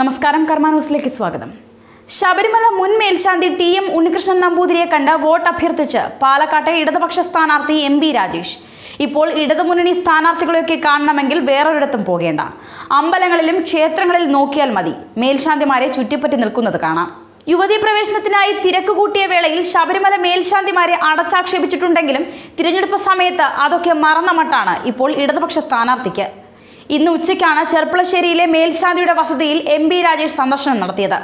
നമസ്കാരം കർമ്മ ന്യൂസിലേക്ക് സ്വാഗതം. ശബരിമല മുൻ മേൽശാന്തി ടി എം ഉണ്ണികൃഷ്ണൻ നമ്പൂതിരിയെ കണ്ട് വോട്ട് അഭ്യർത്ഥിച്ച് പാലക്കാട്ടെ ഇടതുപക്ഷ സ്ഥാനാർത്ഥി എം ബി രാജേഷ്. ഇപ്പോൾ ഇടതുമുന്നണി സ്ഥാനാർത്ഥികളെയൊക്കെ കാണണമെങ്കിൽ വേറൊരിടത്തും പോകേണ്ട. അമ്പലങ്ങളിലും ക്ഷേത്രങ്ങളിൽ നോക്കിയാൽ മതി. മേൽശാന്തിമാരെ ചുറ്റിപ്പറ്റി നിൽക്കുന്നത് കാണാം. യുവതീ പ്രവേശനത്തിനായി തിരക്ക് കൂട്ടിയ വേളയിൽ ശബരിമല മേൽശാന്തിമാരെ അടച്ചാക്ഷേപിച്ചിട്ടുണ്ടെങ്കിലും തിരഞ്ഞെടുപ്പ് സമയത്ത് അതൊക്കെ മറന്ന മട്ടാണ് ഇപ്പോൾ ഇടതുപക്ഷ സ്ഥാനാർത്ഥിക്ക്. ഇന്ന് ഉച്ചയ്ക്കാണ് ചെർപ്പളശ്ശേരിയിലെ മേൽശാന്തിയുടെ വസതിയിൽ എം ബി രാജേഷ് സന്ദർശനം നടത്തിയത്.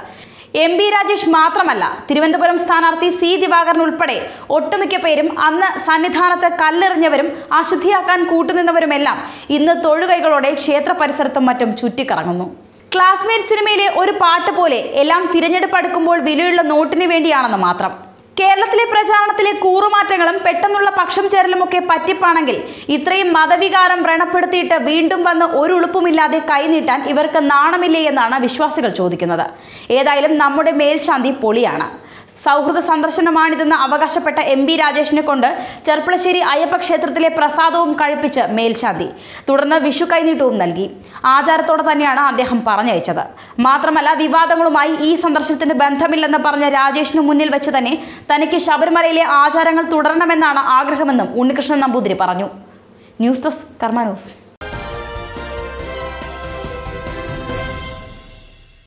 എം ബി രാജേഷ് മാത്രമല്ല തിരുവനന്തപുരം സ്ഥാനാർത്ഥി സി ദിവാകരൻ ഉൾപ്പെടെ ഒട്ടുമിക്ക പേരും അന്ന് സന്നിധാനത്ത് കല്ലെറിഞ്ഞവരും അശുദ്ധിയാക്കാൻ കൂട്ടുനിന്നവരുമെല്ലാം ഇന്ന് തൊഴുകൈകളോടെ ക്ഷേത്ര പരിസരത്തും മറ്റും ചുറ്റിക്കറങ്ങുന്നു. ക്ലാസ്മേറ്റ് സിനിമയിലെ ഒരു പാട്ട് പോലെ എല്ലാം തിരഞ്ഞെടുപ്പ് അടുക്കുമ്പോൾ വിലയുള്ള നോട്ടിന് വേണ്ടിയാണെന്ന് മാത്രം. കേരളത്തിലെ പ്രചാരണത്തിലെ കൂറുമാറ്റങ്ങളും പെട്ടെന്നുള്ള പക്ഷം ചേരലുമൊക്കെ പറ്റിപ്പാണെങ്കിൽ ഇത്രയും മതവികാരം വ്രണപ്പെടുത്തിയിട്ട് വീണ്ടും വന്ന് ഒരു ഉളുപ്പുമില്ലാതെ കൈനീട്ടാൻ ഇവർക്ക് നാണമില്ലേ എന്നാണ് വിശ്വാസികൾ ചോദിക്കുന്നത്. ഏതായാലും നമ്മുടെ മേൽശാന്തി പൊളിയാണ്. സൗഹൃദ സന്ദർശനമാണിതെന്ന് അവകാശപ്പെട്ട എം ബി രാജേഷിനെ കൊണ്ട് ചെർപ്പളശ്ശേരി അയ്യപ്പ ക്ഷേത്രത്തിലെ പ്രസാദവും കഴിപ്പിച്ച് മേൽശാന്തി. തുടർന്ന് വിഷു കൈനീട്ടവും നൽകി. ആചാരത്തോടെ തന്നെയാണ് അദ്ദേഹം പറഞ്ഞയച്ചത്. മാത്രമല്ല വിവാദങ്ങളുമായി ഈ സന്ദർശനത്തിന് ബന്ധമില്ലെന്ന് പറഞ്ഞ രാജേഷിന് മുന്നിൽ വെച്ച് തന്നെ തനിക്ക് ശബരിമലയിലെ ആചാരങ്ങൾ തുടരണമെന്നാണ് ആഗ്രഹമെന്നും ഉണ്ണികൃഷ്ണൻ നമ്പൂതിരി പറഞ്ഞു. News desk news.